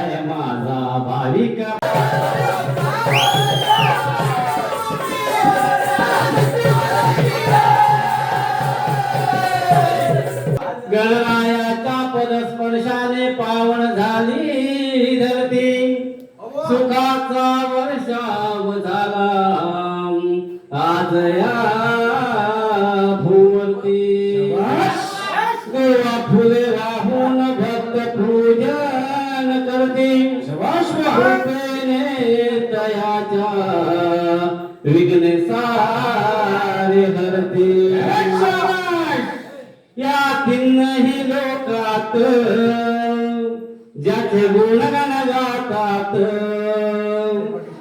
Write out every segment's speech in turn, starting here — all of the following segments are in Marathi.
रमलाय माझा भाविक. गणरायाच्या पदस्पर्शाने पावन झाली धरती. सुखाचा वर्षाव झाला. आज या विघ्ने सारे हरते. या तीनही लोकात ज्याचे गुणगण गातात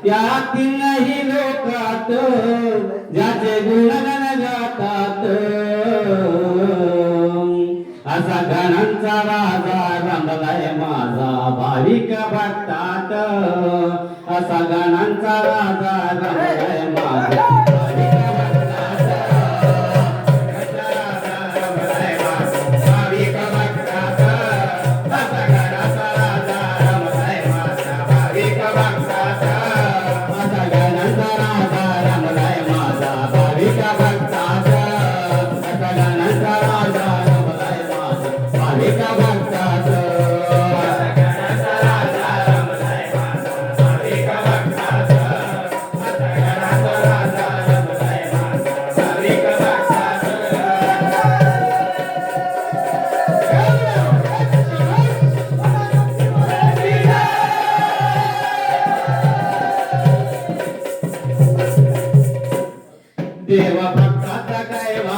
या तीनही लोकात ज्याचे गुणगण गातात. असा गणांचा राजा रमलाय माझा भाविक भक्तात असा गणांचा राजा देवा भक्ताचा काय वारी